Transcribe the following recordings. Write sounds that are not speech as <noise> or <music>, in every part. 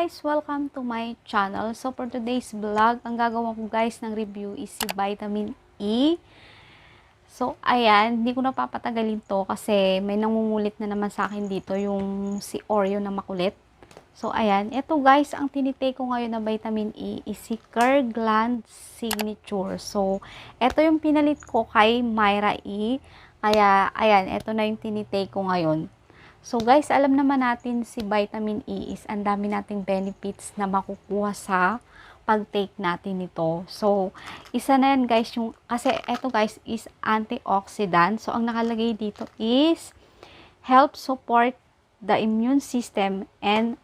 guys! Welcome to my channel. So for today's vlog, ang gagawin ko guys ng review is si vitamin E. So ayan, hindi ko napapatagalin to kasi may nangungulit na naman sa akin dito yung si Oreo na makulit. So ayan, ito guys, ang tinitake ko ngayon na vitamin E is si Kergland Signature. So ito yung pinalit ko kay Myra E. Kaya ayan, ito na yung tinitake ko ngayon. So guys, alam naman natin si vitamin E is ang dami nating benefits na makukuha sa pag-take natin nito. So, isa na yan guys yung, kasi eto guys is antioxidant. So, ang nakalagay dito is help support the immune system and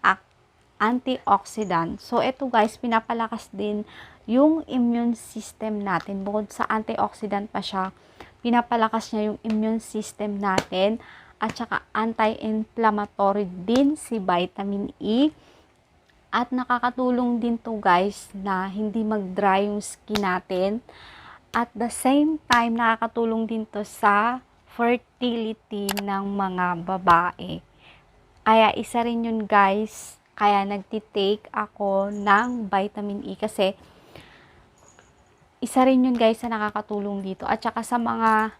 antioxidant. So, eto guys, pinapalakas din yung immune system natin. Bukod sa antioxidant pa siya, pinapalakas niya yung immune system natin at saka anti-inflammatory din si vitamin E. At nakakatulong din to guys na hindi mag-dry yung skin natin. At the same time, nakakatulong din to sa fertility ng mga babae. Kaya isa rin yun guys, kaya nagtitake ako ng vitamin E kasi isa rin yun guys na nakakatulong dito. At saka sa mga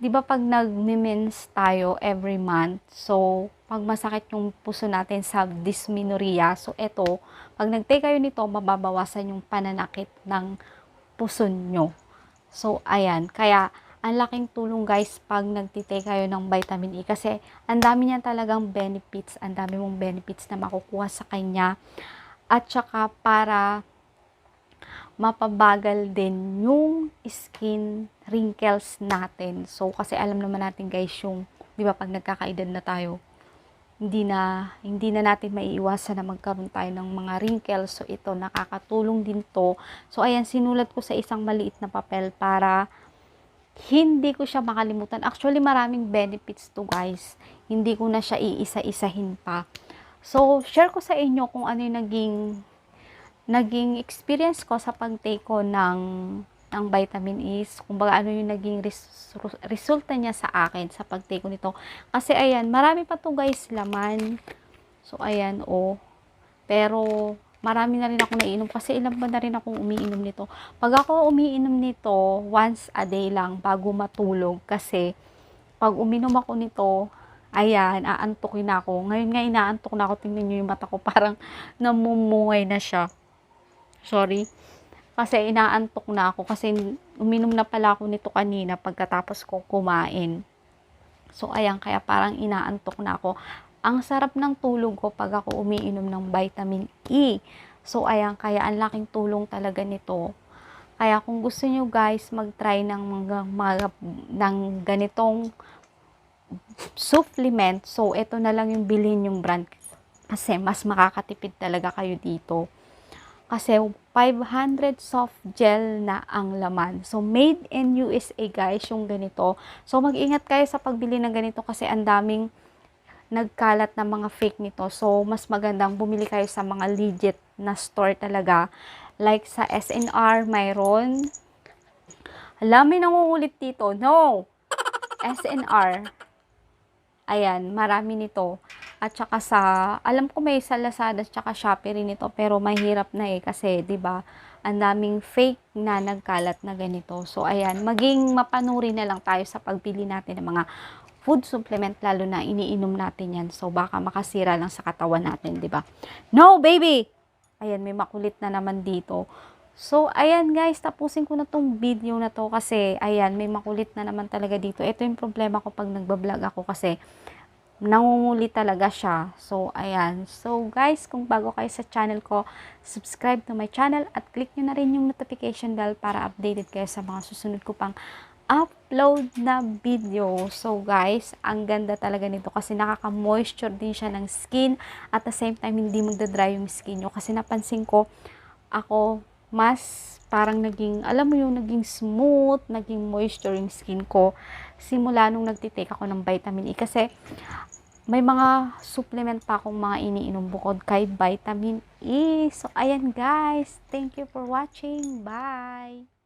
'di ba pag nagme-mens tayo every month, so pag masakit yung puso natin sa dysmenorrhea, so eto, pag nag-take kayo nito, mababawasan yung pananakit ng puso nyo. So ayan, kaya ang laking tulong guys pag nagtitake kayo ng vitamin E kasi ang dami niya talagang benefits, ang dami mong benefits na makukuha sa kanya. At saka para mapabagal din yung skin wrinkles natin. So, kasi alam naman natin guys yung, di ba, pag nagkakaedad na tayo, hindi na, hindi na natin maiiwasan na magkaroon tayo ng mga wrinkles. So, ito, nakakatulong din to. So, ayan, sinulat ko sa isang maliit na papel para hindi ko siya makalimutan. Actually, maraming benefits to guys. Hindi ko na siya iisa-isahin pa. So, share ko sa inyo kung ano yung naging naging experience ko sa pag-take ko ng, ng vitamin E, kumbaga ano yung naging res, resulta niya sa akin sa pag-take ko nito. Kasi ayan, marami pa to guys laman. So ayan, oh. Pero marami na rin ako naiinom kasi ilang ba na rin akong umiinom nito. Pag ako umiinom nito, once a day lang bago matulog kasi pag uminom ako nito, ayan, aantokin ako. Ngayon nga inaantok na ako, tingnan nyo yung mata ko, <laughs> parang namumungay na siya. Sorry. Kasi inaantok na ako kasi uminom na pala ako nito kanina pagkatapos ko kumain. So, ayan, kaya parang inaantok na ako. Ang sarap ng tulog ko pag ako umiinom ng vitamin E. So, ayan, kaya ang laking tulong talaga nito. Kaya kung gusto nyo guys mag-try ng mga, mga ng ganitong supplement, so ito na lang yung bilhin yung brand kasi mas makakatipid talaga kayo dito. Kasi 500 soft gel na ang laman. So, made in USA guys, yung ganito. So, mag-ingat kayo sa pagbili ng ganito kasi ang daming nagkalat na mga fake nito. So, mas magandang bumili kayo sa mga legit na store talaga. Like sa SNR, mayroon. Alam, may nangungulit dito. No! SNR. Ayan, marami nito. At saka sa, alam ko may sa Lazada at saka Shopee rin ito, pero mahirap na eh kasi 'di ba? Ang daming fake na nagkalat na ganito. So ayan, maging mapanuri na lang tayo sa pagbili natin ng mga food supplement lalo na iniinom natin 'yan. So baka makasira lang sa katawan natin, 'di ba? No, baby. Ayan, may makulit na naman dito. So, ayan guys, tapusin ko na tong video na to kasi, ayan, may makulit na naman talaga dito. Ito yung problema ko pag nagbablog ako kasi nangunguli talaga siya. So, ayan. So, guys, kung bago kayo sa channel ko, subscribe to my channel at click nyo na rin yung notification bell para updated kayo sa mga susunod ko pang upload na video. So, guys, ang ganda talaga nito kasi nakaka-moisture din siya ng skin at the same time, hindi magda-dry yung skin nyo. Kasi napansin ko, ako, mas parang naging, alam mo yung naging smooth, naging moisture skin ko simula nung nagtitake ako ng vitamin E. Kasi may mga supplement pa akong mga iniinom bukod kay vitamin E. So, ayan guys. Thank you for watching. Bye!